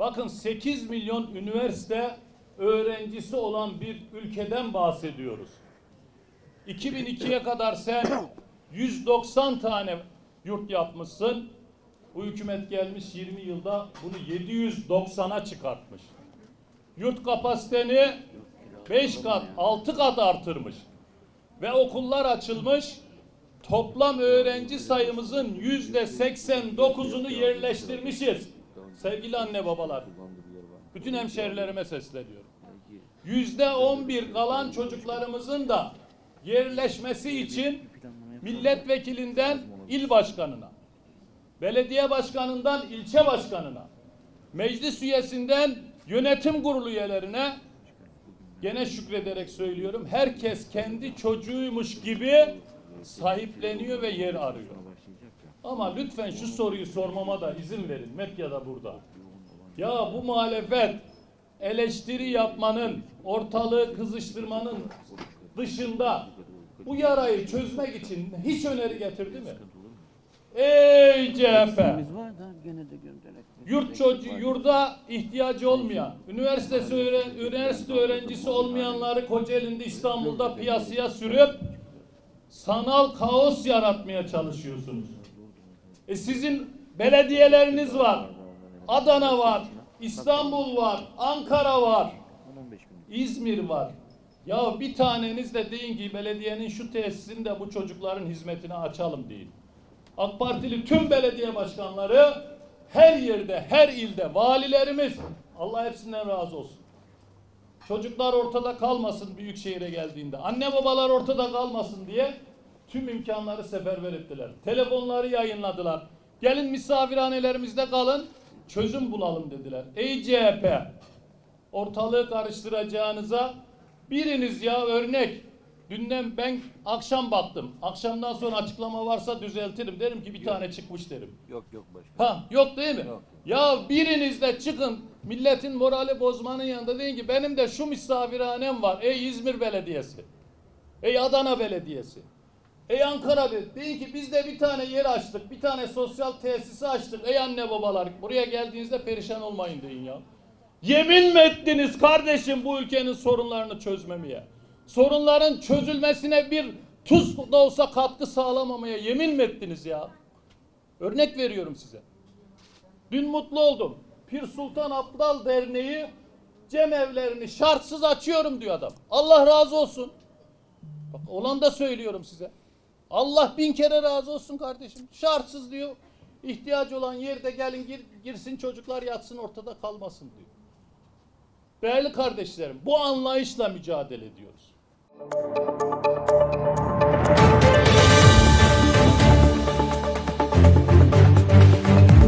Bakın 8 milyon üniversite öğrencisi olan bir ülkeden bahsediyoruz. 2002'ye kadar sen 190 tane yurt yapmışsın. Bu hükümet gelmiş 20 yılda bunu 790'a çıkartmış. Yurt kapasiteni 5 kat, 6 kat artırmış. Ve okullar açılmış. Toplam öğrenci sayımızın yüzde 89'unu yerleştirmişiz. Sevgili anne babalar, bütün hemşerilerime sesleniyorum. Yüzde 11 kalan çocuklarımızın da yerleşmesi için milletvekilinden il başkanına, belediye başkanından ilçe başkanına, meclis üyesinden yönetim kurulu üyelerine gene şükrederek söylüyorum. Herkes kendi çocuğuymuş gibi sahipleniyor ve yer arıyor. Ama lütfen şu soruyu sormama da izin verin. Medyada burada. Ya bu muhalefet eleştiri yapmanın, ortalığı kızıştırmanın dışında bu yarayı çözmek için hiç öneri getirdi mi? Ey CHP! Yurt çocuğu, yurda ihtiyacı olmayan, üniversitesi üniversite öğrencisi olmayanları Kocaeli'nde İstanbul'da piyasaya sürüp sanal kaos yaratmaya çalışıyorsunuz. E sizin belediyeleriniz var. Adana var, İstanbul var, Ankara var, 15 gün. İzmir var. Ya bir taneniz de deyin ki belediyenin şu tesisini de bu çocukların hizmetine açalım deyin. AK Partili tüm belediye başkanları her yerde, her ilde, valilerimiz Allah hepsinden razı olsun. Çocuklar ortada kalmasın büyük şehire geldiğinde. Anne babalar ortada kalmasın diye tüm imkanları seferber ettiler. Telefonları yayınladılar. Gelin misafirhanelerimizde kalın, çözüm bulalım dediler. Ey CHP, ortalığı karıştıracağınıza biriniz ya örnek. Dünden ben akşam baktım. Akşamdan sonra açıklama varsa düzeltirim. Derim ki bir tane çıkmış derim. Yok yok başkan. Ha yok değil mi? Yok. Ya biriniz de çıkın milletin morali bozmanın yanında deyin ki benim de şu misafirhanem var. Ey İzmir Belediyesi. Ey Adana Belediyesi. Ey Ankara Belediyesi. Deyin ki biz de bir tane yer açtık. Bir tane sosyal tesisi açtık. Ey anne babalar buraya geldiğinizde perişan olmayın deyin ya. Yemin mi ettiniz kardeşim bu ülkenin sorunlarını çözmemeye? Sorunların çözülmesine bir tuz da olsa katkı sağlamamaya yemin mi ettiniz ya? Örnek veriyorum size. Dün mutlu oldum. Pir Sultan Abdal Derneği cem evlerini şartsız açıyorum diyor adam. Allah razı olsun. Bak olan da söylüyorum size. Allah bin kere razı olsun kardeşim. Şartsız diyor. İhtiyacı olan yerde gelin gir, girsin çocuklar yatsın ortada kalmasın diyor. Değerli kardeşlerim bu anlayışla mücadele ediyoruz.